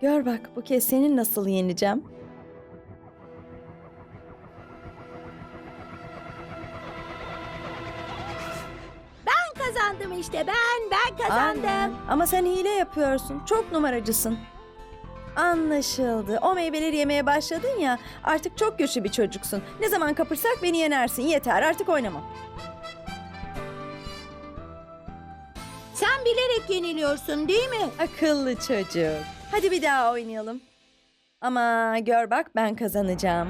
Gör bak bu kez seni nasıl yeneceğim. Ben kazandım işte ben, ben kazandım. Aynen. Ama sen hile yapıyorsun. Çok numaracısın. Anlaşıldı. O meyveleri yemeye başladın ya. Artık çok güçlü bir çocuksun. Ne zaman kapırsak beni yenersin. Yeter artık oynama. Sen bilerek yeniliyorsun değil mi? Akıllı çocuk. Hadi bir daha oynayalım. Ama gör bak ben kazanacağım.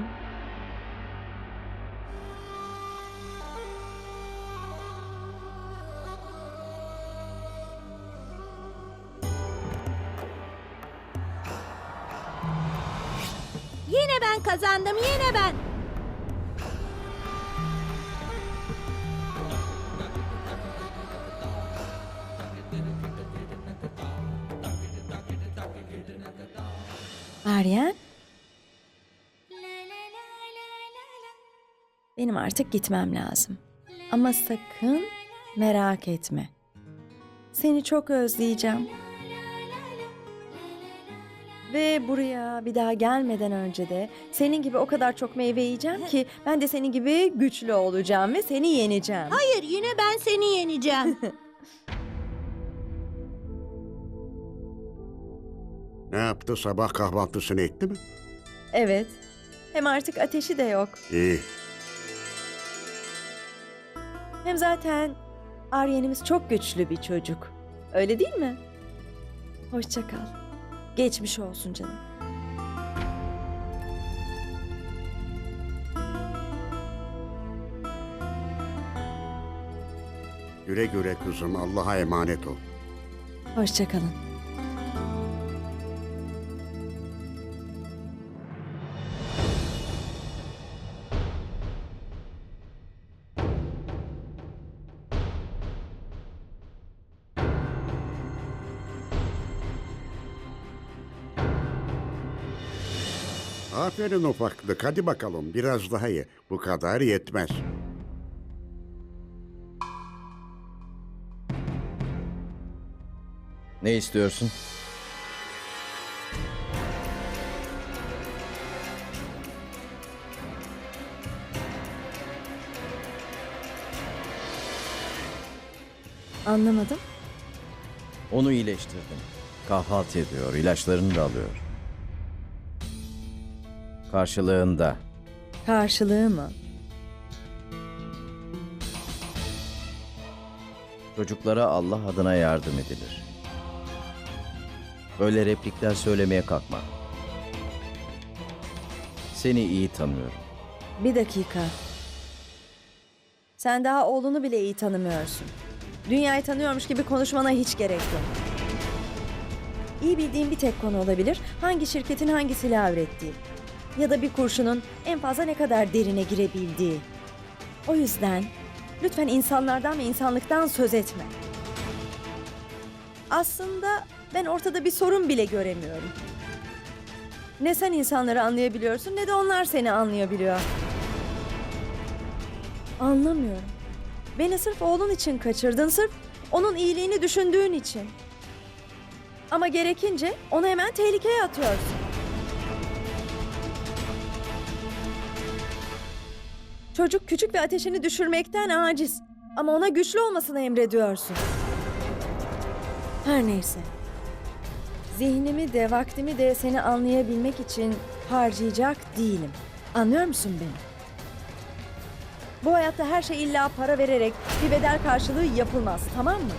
Yine ben kazandım, yine ben. Aryen? Benim artık gitmem lazım. Ama sakın merak etme. Seni çok özleyeceğim. Ve buraya bir daha gelmeden önce de senin gibi o kadar çok meyve yiyeceğim ki ben de senin gibi güçlü olacağım ve seni yeneceğim. Hayır, yine ben seni yeneceğim. Ne yaptı sabah kahvaltısını etti mi? Evet. Hem artık ateşi de yok. İyi. Hem zaten Aryen'imiz çok güçlü bir çocuk. Öyle değil mi? Hoşça kal. Geçmiş olsun canım. Güle güle kızım Allah'a emanet ol. Hoşça kalın. Aferin ufaklık hadi bakalım biraz daha ye. Bu kadar yetmez. Ne istiyorsun? Anlamadım. Onu iyileştirdim. Kahvaltı ediyor, ilaçlarını da alıyor. Karşılığında Karşılığı mı? çocuklara Allah adına yardım edilir. Böyle replikler söylemeye kalkma. Seni iyi tanıyorum. Bir dakika. Sen daha oğlunu bile iyi tanımıyorsun. Dünyayı tanıyormuş gibi konuşmana hiç gerek yok. İyi bildiğim bir tek konu olabilir. Hangi şirketin hangi silahı ürettiği. Ya da bir kurşunun en fazla ne kadar derine girebildiği. O yüzden lütfen insanlardan ve insanlıktan söz etme. Aslında ben ortada bir sorun bile göremiyorum. Ne sen insanları anlayabiliyorsun ne de onlar seni anlayabiliyor. Anlamıyorum. Beni sırf oğlun için kaçırdın, sırf onun iyiliğini düşündüğün için. Ama gerekince onu hemen tehlikeye atıyorsun. Çocuk küçük bir ateşini düşürmekten aciz. Ama ona güçlü olmasını emrediyorsun. Her neyse. Zihnimi de vaktimi de seni anlayabilmek için harcayacak değilim. Anlıyor musun beni? Bu hayatta her şey illa para vererek bir bedel karşılığı yapılmaz, tamam mı?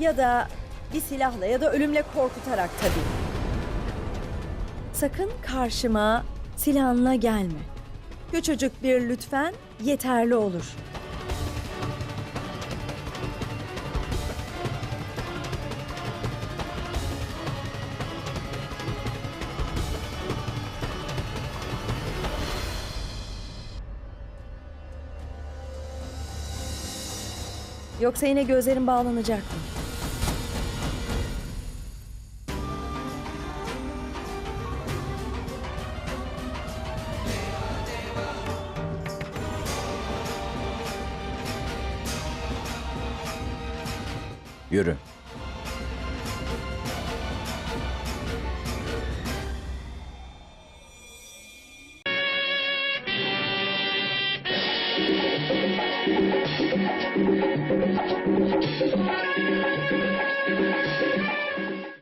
Ya da bir silahla ya da ölümle korkutarak tabii. Sakın karşıma silahınla gelme. Küçücük bir lütfen yeterli olur. Yoksa yine gözlerin bağlanacak mı? Yürü.